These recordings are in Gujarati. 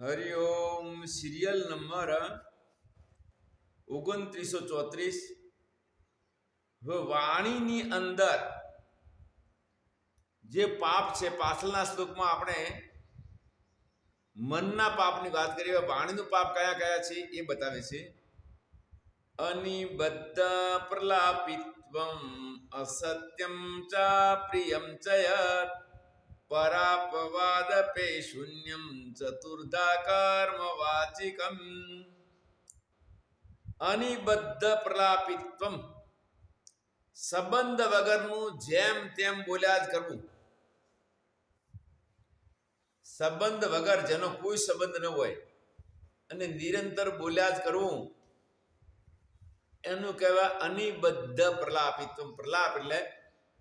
હરિઓમ સિરિયલ નંબર ઓગણત્રીસો ચોત્રીસ. વાણીની અંદર જે પાપ છે, પાછળના શ્લોકમાં આપણે મનના પાપની વાત હવે વાણીનું પાપ કયા કયા છે એ બતાવે છે. અનિબદ્ધ પ્રલાપિત્વમ અસત્યમ ચા પ્રિયમ ચ યત પરાપવાદપે શૂન્યમ ચતુર્ધા કર્મ વાચિકમ અનિબદ્ધ પ્રલાપિત્વમ સંબંધ વગરનું જેમ તેમ બોલ્યા જ કરવું સંબંધ વગર જેનો કોઈ સંબંધ ન હોય અને નિરંતર બોલ્યા જ કરવું એનું કહેવાય અનિબદ્ધ પ્રલાપિત્વ પ્રલાપ એટલે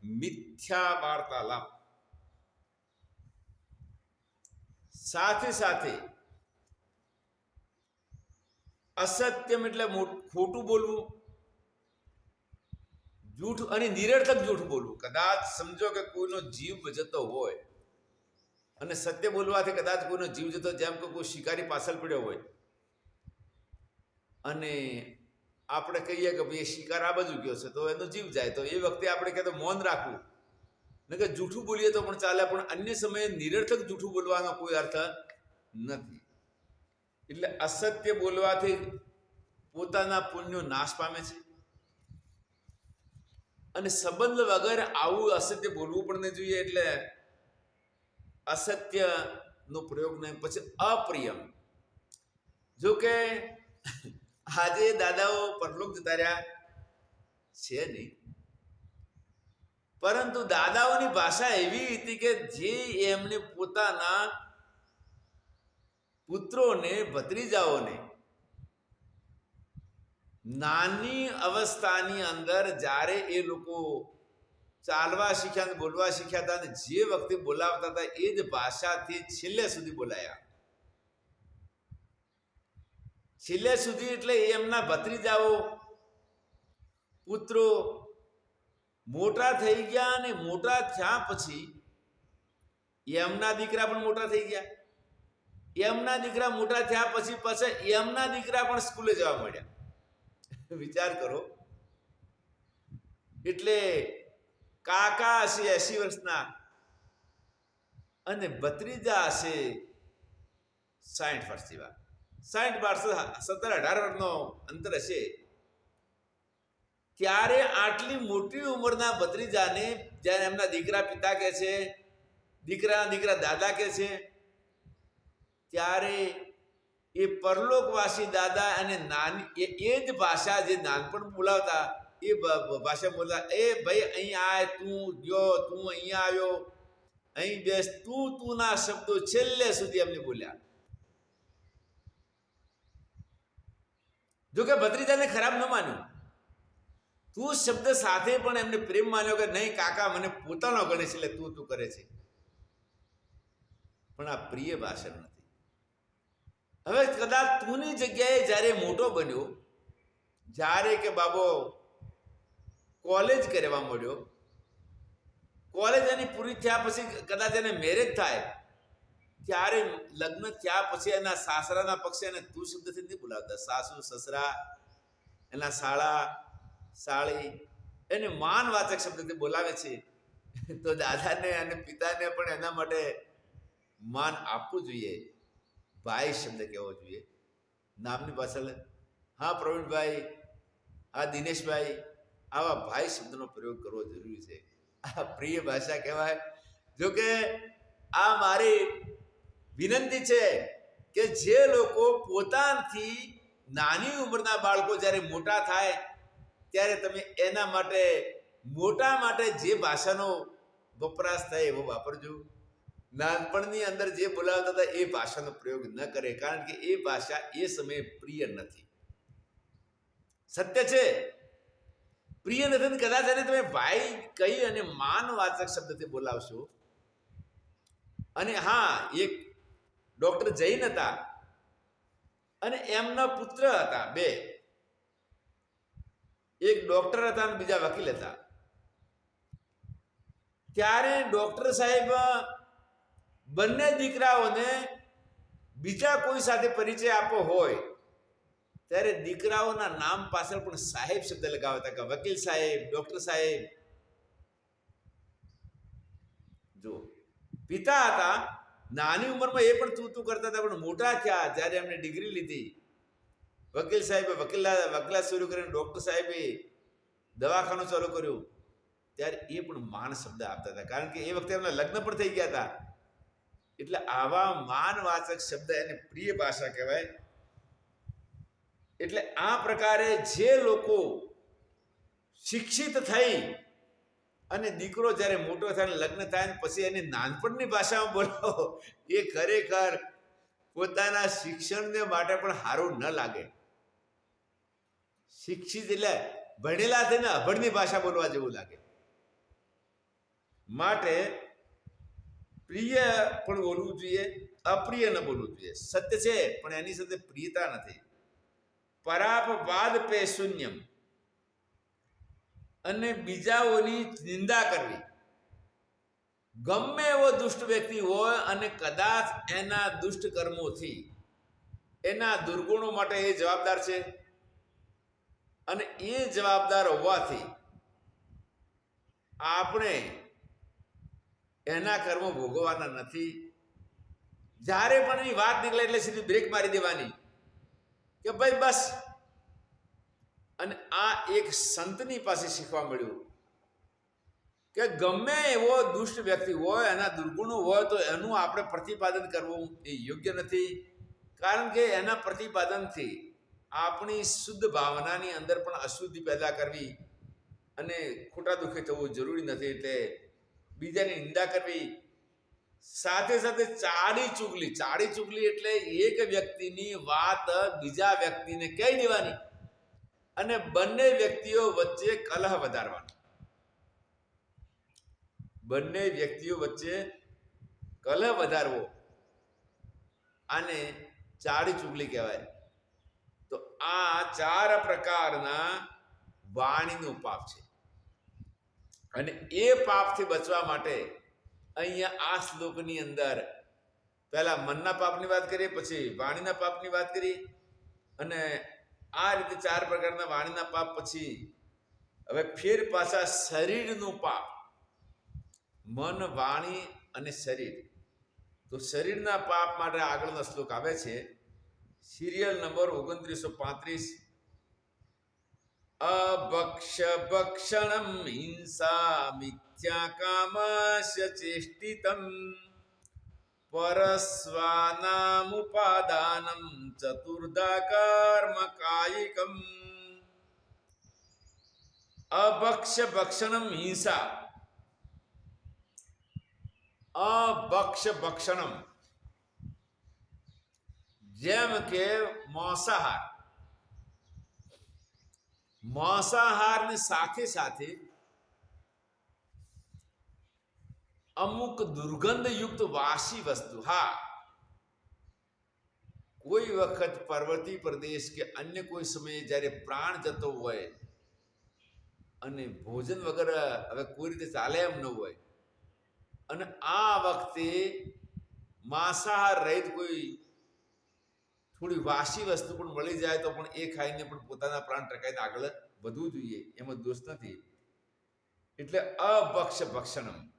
મિથ્યા વાર્તાલાપ સાથે સાથે અસત્યમ એટલે ખોટું બોલવું, જૂઠ અને નિરર્થક જૂઠ બોલવું. કદાચ સમજો કે કોઈનો જીવ જતો હોય અને સત્ય બોલવાથી કદાચ કોઈનો જીવ જતો જેમ કે કોઈ શિકારી પાછળ પડ્યો હોય. અને આપણે કહીએ કે ભાઈ શિકાર આ બાજુ ગયો છે, તો એનો જીવ જાય. તો એ વખતે આપણે કહેતો મૌન રાખવું. ને કે જૂઠું બોલીએ તો પણ ચાલે, પણ અન્ય સમયે નિરર્થક જૂઠું બોલવાનો કોઈ અર્થ નથી. એટલે અસત્ય બોલવાથી પોતાના પુણ્યો નાશ પામે છે. અને સંબંધ વગર આવું અસત્ય બોલવું પણ નહીં જોઈએ, એટલે અસત્યનો પ્રયોગ નહીં, પછી અપ્રિયમ. જો કે આજે દાદાઓ પરલોક જતા રહ્યા છે નહીં. પરંતુ દાદાઓની ભાષા એવી હતી કે જે એમને પોતાના પુત્રોને, ભત્રીજાઓને નાની અવસ્થાની અંદર જ્યારે એ લોકો ચાલવા શીખ્યા ને બોલવા શીખ્યા હતા અને જે વખતે બોલાવતા હતા, એ જ ભાષાથી છેલ્લે સુધી બોલાયા. છેલ્લે સુધી એટલે એમના ભત્રીજાઓ, પુત્રો મોટા થઈ ગયા અને મોટા થયા પછી એમના દીકરા પણ મોટા થઈ ગયા. એમના દીકરા મોટા થયા પછી પછી એમના દીકરા પણ સ્કૂલે જવા મળ્યા વિચાર કરો. એટલે કાકા હશે એસી વર્ષના અને ભત્રીજા હશે સાઠ વર્ષ જેવા સાઠ બારસો સત્તર અઢાર વર્ષનો અંતર હશે. ત્યારે આટલી મોટી ઉંમરના ભત્રીજાને જ્યારે એમના દીકરા પિતા કહે છે દીકરાના દીકરા દાદા કહે છે, ત્યારે એ પરલોકવાસી દાદા અને નાની, એ જ ભાષા જે નાનપણ બોલાવતા, એ ભાષા બોલતા, એ ભાઈ, અહીં આય, તું ગયો, તું અહીંયા આવ્યો, અહીં બેસ, તું તું ના શબ્દો છેલ્લે સુધી એમને બોલ્યા. જોકે ભત્રીજાને ખરાબ ન માન્યું. તું શબ્દ સાથે પણ એમને પ્રેમ માન્યો કે નહીં, કાકા, મને પોતાનો ગણે છે એટલે તું તું કરે છે. પણ આ પ્રિય ભાષણ નથી. હવે કદાચ તુંની જગ્યાએ જ્યારે મોટો બન્યો, જ્યારે કે બાબો કોલેજ કરવા મળ્યો, કોલેજ એની પૂરી થયા પછી કદાચ એને મેરેજ થાય, ત્યારે લગ્ન થયા પછી એના સાસરાના પક્ષે એને તું શબ્દથી નથી બોલાવતા. સાસુ, સસરા, એના શાળા સાળી એને માનવાચક શબ્દથી બોલાવે છે. તો દાદાને અને પિતાને પણ એના માટે માન આપવું જોઈએ. ભાઈ શબ્દ કહેવો જોઈએ. નામની પાછળ હા, પ્રવીણભાઈ, હા, દિનેશભાઈ, આવા ભાઈ શબ્દનો પ્રયોગ કરવો જરૂરી છે. આ પ્રિય ભાષા કહેવાય. જો કે આ મારી વિનંતી છે કે જે લોકો પોતાથી નાની ઉંમરના બાળકો જ્યારે મોટા થાય ત્યારે તમે એના માટે, મોટા માટે જે ભાષાનો વપરાશ થાય એવો વાપરજો. નાનપણની અંદર જે બોલાવતા હતા એ ભાષાનો પ્રયોગ ન કરે, કારણ કે એ ભાષા એ સમયે પ્રિય નથી. સત્ય છે. પ્રિય નથી કદાચ એને તમે ભાઈ કહી અને માનવાચક શબ્દથી બોલાવશો. અને હા, એક ડોક્ટર જૈન હતા અને એમના પુત્ર હતા, બે. એક ડોક્ટર હતા અને બીજા વકીલ હતા. ત્યારે ડોક્ટર સાહેબ, બંને દીકરાઓને બીજા કોઈ સાથે પરિચય આપવો હોય, ત્યારે દીકરાઓના નામ પાછળ પણ સાહેબ શબ્દ લગાવતા કે વકીલ સાહેબ ડોક્ટર સાહેબ. જો, પિતા હતા, નાની ઉંમરમાં એ પણ તું તું કરતા હતા, પણ મોટા થયા, જ્યારે એમને ડિગ્રી લીધી. વકીલ સાહેબે વકીલા વકીલાત શરૂ કરીને ડૉક્ટર સાહેબે દવાખાનું ચાલુ કર્યું. ત્યારે એ પણ માન શબ્દ આપતા હતા. કારણ કે એ વખતે એમના લગ્ન પણ થઈ ગયા હતા. એટલે આવા માનવાચક શબ્દ એને પ્રિય ભાષા કહેવાય. એટલે આ પ્રકારે જે લોકો શિક્ષિત થઈ અને દીકરો જ્યારે મોટો થાય લગ્ન થાય ને પછી એની નાનપણની ભાષામાં બોલાવો એ ખરેખર પોતાના શિક્ષણને માટે પણ સારું ન લાગે. શિક્ષિત એટલે ભણેલા થઈને અભણની ભાષા બોલવા જેવું લાગે. માટે પ્રિય પણ બોલવું જોઈએ, અપ્રિય ન બોલવું જોઈએ. સત્ય છે, પણ એની સાથે પ્રિયતા નથી. પરાપવાદ પે શૂન્યમ. અને બીજાઓની નિંદા કરવી. ગમે એવો દુષ્ટ વ્યક્તિ હોય અને કદાચ એના દુષ્ટ કર્મોથી, એના દુર્ગુણો માટે એ જવાબદાર છે. અને એ જવાબદાર હોવાથી આપણે એના કર્મો ભોગવવાના નથી. જ્યારે પણ એની વાત નીકળે એટલે સીધી બ્રેક મારી દેવાની કે ભાઈ બસ. અને આ એક સંતની પાસે શીખવા મળ્યું કે ગમે એવો દુષ્ટ વ્યક્તિ હોય, એના દુર્ગુણો હોય, તો એનું આપણે પ્રતિપાદન કરવું એ યોગ્ય નથી. કારણ કે એના પ્રતિપાદનથી આપણી શુદ્ધ ભાવનાની અંદર પણ અશુદ્ધિ પેદા કરવી અને ખોટા દુઃખે થવું જરૂરી નથી એટલે બીજાની નિંદા કરવી. સાથે સાથે ચાડી ચુગલી ચાડી ચુગલી એટલે એક વ્યક્તિની વાત બીજા વ્યક્તિને કહી દેવાની અને બંને વ્યક્તિઓ વચ્ચે કલહ વધારવાનો. બંને વ્યક્તિઓ વચ્ચે કલહ વધારવો. આને ચાડી ચુગલી કહેવાય. તો આ ચાર પ્રકારના વાણીનું પાપ છે. અને એ પાપથી બચવા માટે અહીંયા આ શ્લોકની અંદર પહેલા મનના પાપની વાત કરીએ, પછી વાણીના પાપની વાત કરી અને આ રીતે ચાર પ્રકારના વાણીના પાપ પછી હવે ફેર પાછા શરીરનું પાપ. મન, વાણી અને શરીર. તો શરીરના પાપ માટે આગળનો શ્લોક આવે છે સિરિયલ નંબર ઓગણત્રીસો પાંત્રીસ. અભક્ષ ભક્ષણમ હિંસા મિથ્યા કામસ્ય ચેષ્ટિતમ. પરસ્વાનામુપાદાનમ ચતુર્ધા કર્મ કાયિકમ. અભક્ષ ભક્ષણમ હિંસા. અભક્ષ ભક્ષણમ. જેમ કે મોસાહાર. મોસાહારની સાથે સાથે અમુક દુર્ગંધયુક્ત વાસી વસ્તુ, હા. કોઈ વખત પર્વતી પ્રદેશ કે અન્ય કોઈ સમયે જ્યારે પ્રાણ જતો હોય અને ભોજન વગર હવે કોઈ રીતે ચાલે એમ ન હોય અને આ વખતે માંસાહાર રહિત કોઈ થોડી વાસી વસ્તુ પણ મળી જાય તો પણ એ ખાઈને પણ પોતાના પ્રાણ ટકાઈને આગળ વધવું જોઈએ. એમાં દોષ નથી. એટલે અભક્ષ ભક્ષણમ.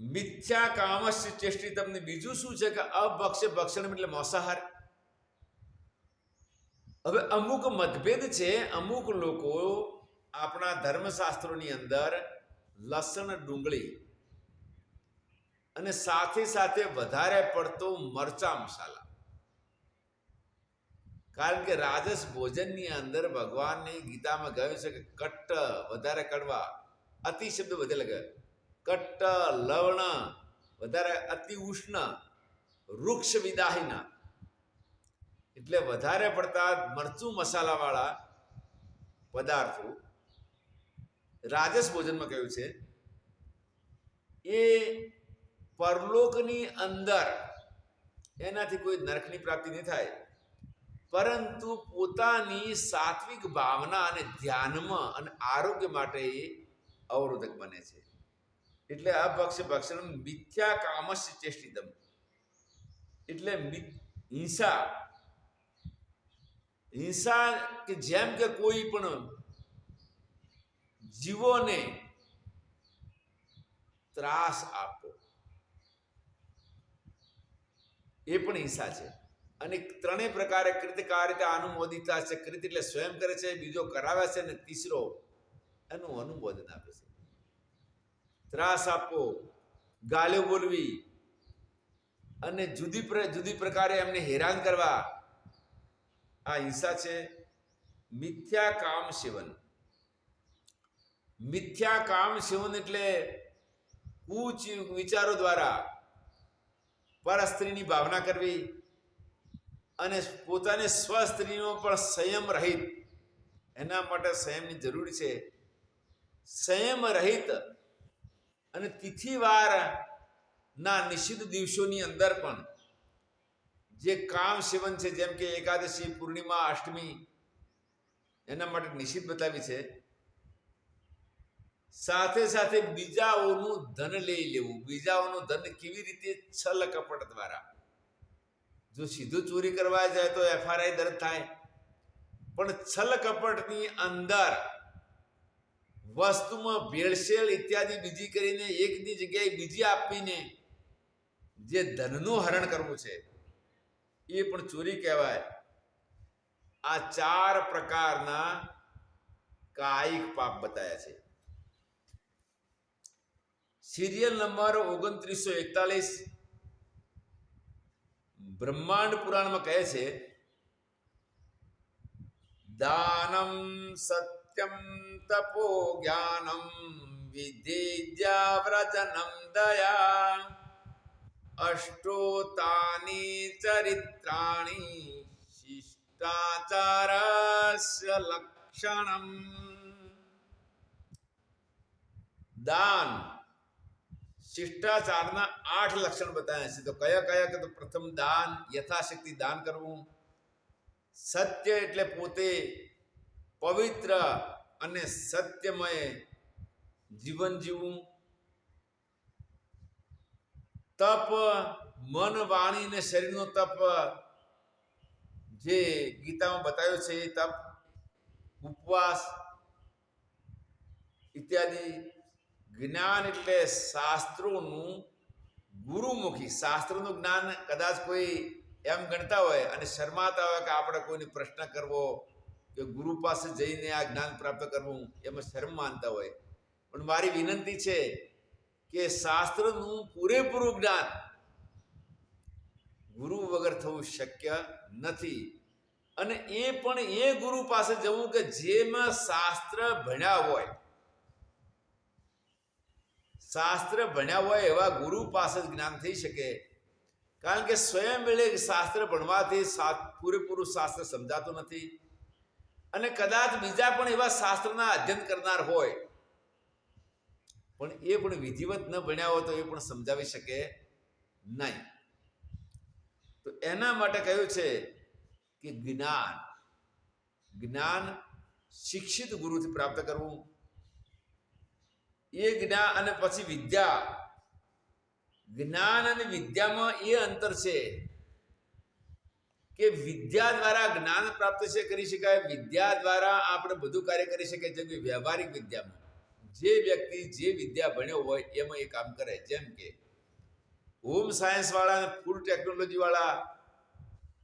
મિથ્યા કામસ્ય ચેષ્ટિ તમને બીજું શું છે કે અભક્ષ ભક્ષણમ એટલે માંસાહાર? હવે અમુક મતભેદ છે, અમુક લોકો આપણા ધર્મશાસ્ત્રોની અંદર લસણ ડુંગળી અને સાથે સાથે વધારે પડતો મરચા મસાલા. કારણ કે રાજસ ભોજનની અંદર ભગવાનની ગીતામાં કહ્યું છે કે કટ્ટ વધારે કડવા, અતિ શબ્દ વધે લગે. કટ્ટ, લવણ, વધારે અતિ ઉષ્ણ, વૃક્ષ વિદાહીના. એટલે વધારે પડતા મરચું મસાલાવાળા પદાર્થો રાજસ ભોજનમાં કહ્યું છે, એ પરલોકની અંદર એનાથી કોઈ નરકની પ્રાપ્તિ નહીં થાય. પરંતુ પોતાની સાત્વિક ભાવના અને ધ્યાનમાં અને આરોગ્ય માટે અવરોધક બને છે. એટલે આ ભક્ષ ભક્ષણ મિથ્યા કામસ ચેષ્ટિતમ. એટલે હિંસા. હિંસા કે જેમ કે કોઈ પણ જીવોને ત્રાસ આપવો એ પણ હિંસા છે. અને ત્રણેય પ્રકારે કૃતકારિતા અનુમોદિતા છે? કૃત એટલે સ્વયં કરે છે, બીજો કરાવે છે અને તીસરો એનું અનુમોદન આપે છે. ત્રાસ આપવો ગાળો બોલવી અને જુદી જુદી પ્રકારે એમને હેરાન કરવા. આ હિંસા છે. મિથ્યા કામ સેવન. મિથ્યા કામ સેવન એટલે કુચ વિચારો દ્વારા પર સ્ત્રીની ભાવના કરવી અને પોતાને સ્વ સ્ત્રીનો પણ સંયમ રહિત. એના માટે સંયમની જરૂર છે. સંયમ રહિત અને તિથિવાર ના નિશ્ચિત દિવસોની અંદર પણ જે કામ સેવન છે, જેમ કે એકાદશી, પૂર્ણિમા, અષ્ટમી, એના માટે નિશ્ચિત બતાવી છે. સાથે સાથે બીજાઓનું ધન લઈ લેવું. બીજાઓનું ધન કેવી રીતે છલ કપટ દ્વારા? જો સીધું ચોરી કરવા જાય તો એફઆરઆઈ દર્જ થાય. પણ છલ કપટની અંદર વસ્તુમાં ભેળસેળ ઇત્યાદિ બીજી કરીને એકની જગ્યાએ બીજી આપીને જે ધનનું હરણ કરવું છે, એ પણ ચોરી કહેવાય. આ ચાર પ્રકારના કાયિક પાપ બતાવ્યા છે. સિરિયલ નંબર ઓગણત્રીસો એકતાલીસ. બ્રહ્માંડ પુરાણમાં કહે છે, દાનમ સત્યમ તપો જ્ઞાનમ વિધિજ્યાવ્રજનમ વ્રજનમ દયા અષ્ટોતાની ચરિત્રાણી શિષ્ટાચારસ્ય લક્ષણમ. દાન શિષ્ટાચારના આઠ લક્ષણ બતાવ્યા છે. તો કયા કયા કે તો પ્રથમ દાન, યથાશક્તિ દાન કરવું, સત્ય એટલે પોતે પવિત્ર અને સત્યમય જીવન જીવવું, તપ, મન, વાણી અને શરીરનો તપ, જે ગીતામાં બતાવ્યો છે એ તપ, ઉપવાસ, ઇત્યાદિ જ્ઞાન એટલે શાસ્ત્રોનું ગુરુમુખી. શાસ્ત્રનું જ્ઞાન કદાચ કોઈ એમ ગણતા હોય અને શરમાતા હોય કે આપણે કોઈને પ્રશ્ન કરવો કે ગુરુ પાસે જઈને આ જ્ઞાન પ્રાપ્ત કરવું, એમાં શરમ માનતા હોય. પણ મારી વિનંતી છે કે શાસ્ત્રનું પૂરેપૂરું જ્ઞાન ગુરુ વગર થવું શક્ય નથી. અને એ પણ એ ગુરુ પાસે જવું કે જેમાં શાસ્ત્ર ભણ્યા હોય. શાસ્ત્ર ભણ્યા હોય એવા ગુરુ પાસે જ જ્ઞાન થઈ શકે. કારણ કે સ્વયં વેળે શાસ્ત્ર ભણવાથી પૂરેપૂરું શાસ્ત્ર સમજાતું નથી. અને કદાચ બીજા પણ એવા શાસ્ત્રના અધ્યયન કરનાર હોય. પણ એ પણ વિધિવત ન ભણ્યા હોય તો એ પણ સમજાવી શકે નહીં. તો એના માટે કહ્યું છે કે જ્ઞાન જ્ઞાન શિક્ષિત ગુરુથી પ્રાપ્ત કરવું એ જ્ઞાન અને પછી વિદ્યા. જ્ઞાન અને વિદ્યામાં એ અંતર છે કે વિદ્યા દ્વારા જ્ઞાન પ્રાપ્ત છે, કરી શકાય. વિદ્યા દ્વારા આપણે બધું કાર્ય કરી શકીએ, જેમ કે વ્યવહારિક વિદ્યામાં. જે વ્યક્તિ જે વિદ્યા ભણ્યો હોય, એમાં એ કામ કરે. જેમ કે હોમ સાયન્સ વાળા અને ફૂડ ટેકનોલોજી વાળા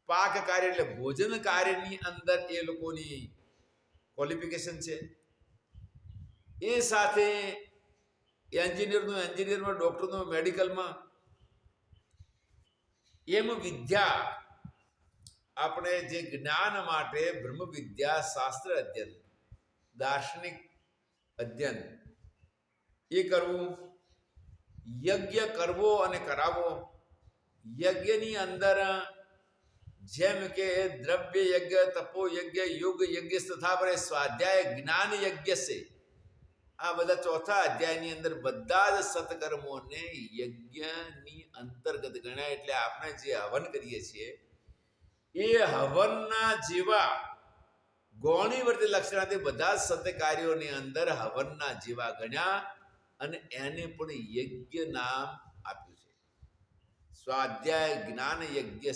પાક કાર્ય એટલે ભોજન કાર્યની અંદર એ લોકોની ક્વોલિફિકેશન છે. એ સાથે એન્જિનિયરનું, એન્જિનિયરમાં, ડૉક્ટરનું, મેડિકલમાં એમ વિદ્યા આપણે જે જ્ઞાન માટે બ્રહ્મ વિદ્યા શાસ્ત્ર અધ્યયન, દાર્શનિક અધ્યયન, એ કરવું, યજ્ઞ કરવો અને કરાવવો, યજ્ઞની અંદર જેમ કે દ્રવ્ય યજ્ઞ તપો યજ્ઞ યોગ યજ્ઞ તથા સ્વાધ્યાય જ્ઞાન યજ્ઞ છે. આ બધા ચોથા અધ્યાયની અંદર બધા જ સત્કર્મોને યજ્ઞની અંતર્ગત ગણાય એટલે આપણે જે હવન કરીએ છીએ, એ હવનના જેવા ગૌણીવર્તી લક્ષણાથી બધા સત્ય કાર્યોની અંદર હવનના જેવા ગણ્યા અને એને પણ યજ્ઞ નામ આપ્યું છે. સ્વાધ્યાય જ્ઞાન યજ્ઞ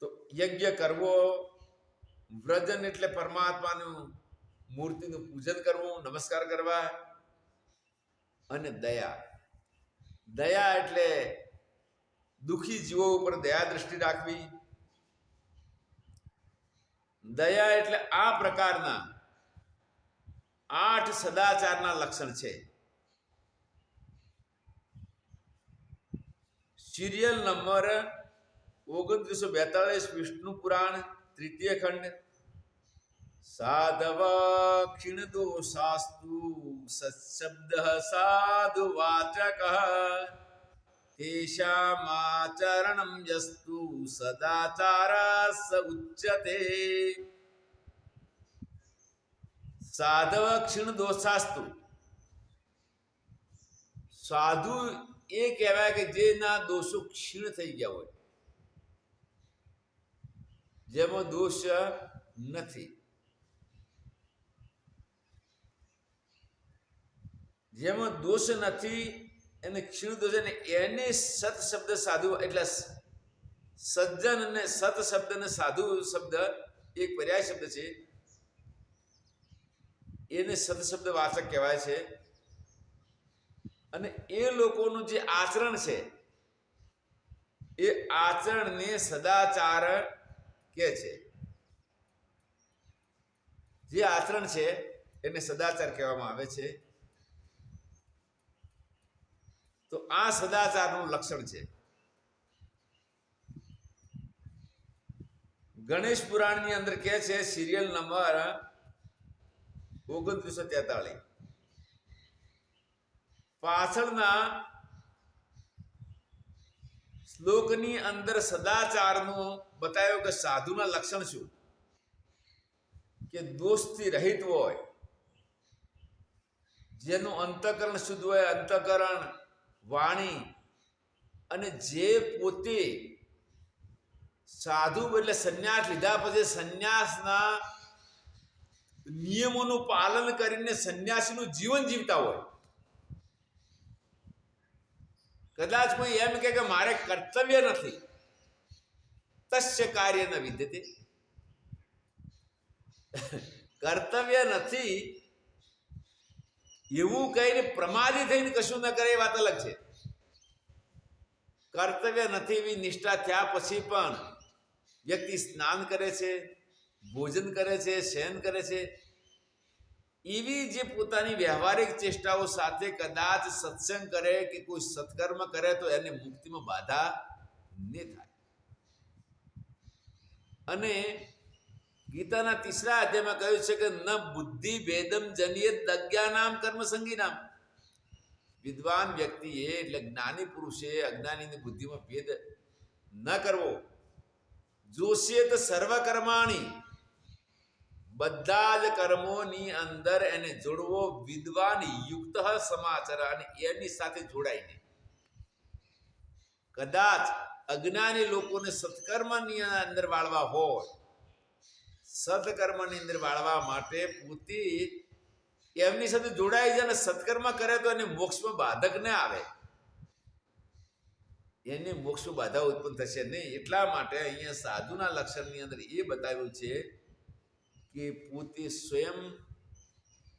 તો યજ્ઞ કરવો, વ્રજન એટલે પરમાત્માનું મૂર્તિનું પૂજન કરવું, નમસ્કાર કરવા અને દયા. દયા એટલે દુખી જીવો ઉપર દયા દ્રષ્ટિ રાખવી. દયા એટલે આ પ્રકારના આઠ સદાચારના લક્ષણ છે. સિરિયલ નંબર ઓગણત્રીસો બેતાળીસ, વિષ્ણુ પુરાણ, તૃતીય ખંડ સાધવ ક્ષીણ દોષાસ્તુ સત્શબ્દ સાધુ વાચક તેષામાચરણમ યસ્તુ સદાચાર સ ઉચ્યતે સાધવ ક્ષીણ દોષાસ્તુ સાધુ એ કહેવાય કે જેના દોષો ક્ષીણ થઈ ગયા હોય જેમાં દોષ નથી જેમાં દોષ નથી એને ક્ષીણ દોષ અને એને સત શબ્દ સાધુ એટલે સજ્જન અને સત શબ્દ અને સાધુ શબ્દ એક પર્યાય શબ્દ છે. એને સત શબ્દ વાચક કહેવાય છે. અને એ લોકોનું જે આચરણ છે, એ આચરણને સદાચાર કે છે. જે આચરણ છે, એને સદાચાર કહેવામાં આવે છે. તો આ સદાચારનું લક્ષણ છે. ગણેશ પુરાણની અંદર કે છે સિરિયલ નંબર ઓગણત્રીસો તેતાળીસ. પાછળના શ્લોકની અંદર સદાચારનું બતાવ્યું કે સાધુના લક્ષણ શું? કે દોષથી રહિત હોય, જેનું અંતકરણ શુદ્ધ હોય, અંતકરણ વાણી અને જે પોતે સાધુ એટલે સંન્યાસ લીધા પછી સંન્યાસના નિયમોનું પાલન કરીને સંન્યાસીનું જીવન જીવતા હોય. કદાચ કોઈ એમ કે કે મારે કર્તવ્ય નથી. તસ્ય કાર્ય ન વિદ્યતે. કર્તવ્ય નથી એવું કહીને પ્રમાદી થઈને કશું ન કરે એ વાત અલગ છે. કર્તવ્ય નથી એવી નિષ્ઠા થયા પછી પણ વ્યક્તિ સ્નાન કરે છે, ભોજન કરે છે, શયન કરે છે, એવી જે પોતાની વ્યવહારિક ચેષ્ટાઓ સાથે કદાચ સત્સંગ કરે કે કોઈ સત્કર્મ કરે તો એને મુક્તિમાં બાધા ને થાય. અને ગીતાના ત્રીસરા અધ્યાયમાં કહ્યું છે કે, ન બુદ્ધિ ભેદમ જનિયત અજ્ઞાનામ કર્મ સંગીનામ વિદ્વાન વ્યક્તિએ, એટલે જ્ઞાની પુરુષે અજ્ઞાનીની બુદ્ધિમાં ભેદ ન કરવો. જોશિયત સર્વકર્માણી. બધા જ કર્મોની અંદર એને જોડવો વિદ્વાન યુક્ત સમાચાર અને એની સાથે જોડાઈને. કદાચ અજ્ઞાની લોકોને સત્કર્મની અંદર વાળવા હોય સત્કર્મની અંદર વાળવા માટે પોતે એમની સાથે જોડાઈ જાય અને સત્કર્મ કરે તો એને મોક્ષમાં બાધક ન આવે. એને મોક્ષ બાધા ઉત્પન્ન થશે નહીં. એટલા માટે અહીંયા સાધુના લક્ષણની અંદર એ બતાવ્યું છે કે પોતે સ્વયં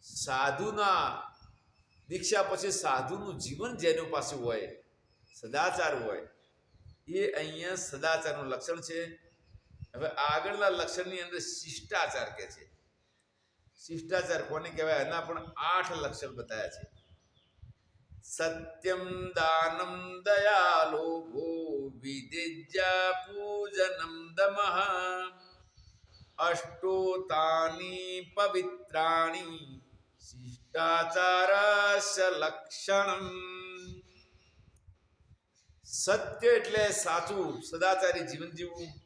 સાધુના દીક્ષા પછી સાધુનું જીવન જેનું પાસે હોય, સદાચાર હોય, એ અહીંયા સદાચારનું લક્ષણ છે. હવે આગળના લક્ષણની અંદર શિષ્ટાચાર કે છે? શિષ્ટાચાર કોને કહેવાય? એના પણ આઠ લક્ષણ બતાવ્યા છે. સત્યમ દાનમ દયાલોભો વિદિજ્યા પૂજનમ દમઃ અષ્ટોતાની પવિત્રાણી શિષ્ટાચારસ્ય લક્ષણમ. સત્ય એટલે સાચું, સદાચારી જીવન જીવવું.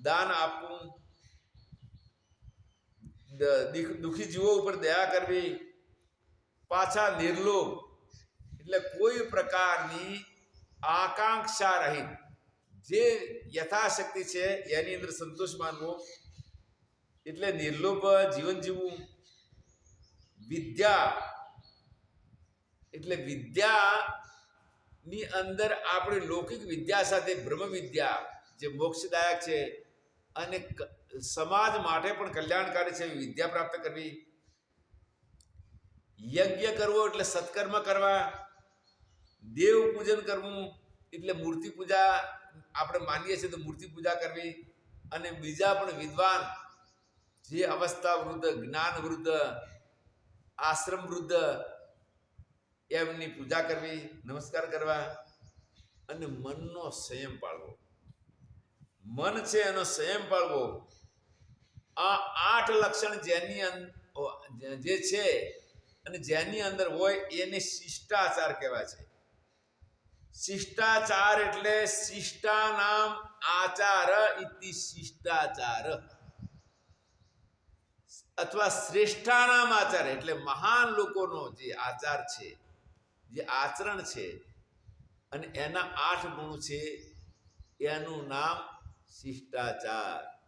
દાન આપવું દ- દીક- દુઃખી જીવો ઉપર દયા કરવી પાછા નિર્લોભ એટલે કોઈ પ્રકારની આકાંક્ષા રહિત જે યથાશક્તિ છે એની અંદર સંતોષ માનવો એટલે નિર્લોભ જીવન જીવવું વિદ્યા એટલે વિદ્યા ની અંદર આપણે લૌકિક વિદ્યા સાથે બ્રહ્મ વિદ્યા જે મોક્ષદાયક છે અને સમાજ માટે પણ કલ્યાણકારી છે વિદ્યા પ્રાપ્ત કરવી. યજ્ઞ કરવો એટલે સત્કર્મ કરવા. દેવ પૂજન કરવું એટલે મૂર્તિ પૂજા. આપણે માનીએ છીએ તો મૂર્તિ પૂજા કરવી. અને બીજા પણ વિદ્વાન જે અવસ્થા વૃદ્ધ, જ્ઞાન વૃદ્ધ, આશ્રમ વૃદ્ધ, એમની પૂજા કરવી, નમસ્કાર કરવા અને મનનો સંયમ પાળવો. મન છે એનો સંયમ પાળવો. આ આઠ લક્ષણ જેની જે છે અને જેની અંદર હોય એને શિષ્ટાચાર કહેવાય છે. શિષ્ટાચાર એટલે શિષ્ટા નામ આચાર ઇતિ શિષ્ટાચાર. અથવા શ્રેષ્ઠાનામ આચાર એટલે મહાન લોકોનો જે આચાર છે, જે આચરણ છે અને એના આઠ ગુણ છે, એનું નામ શિષ્ટાચાર.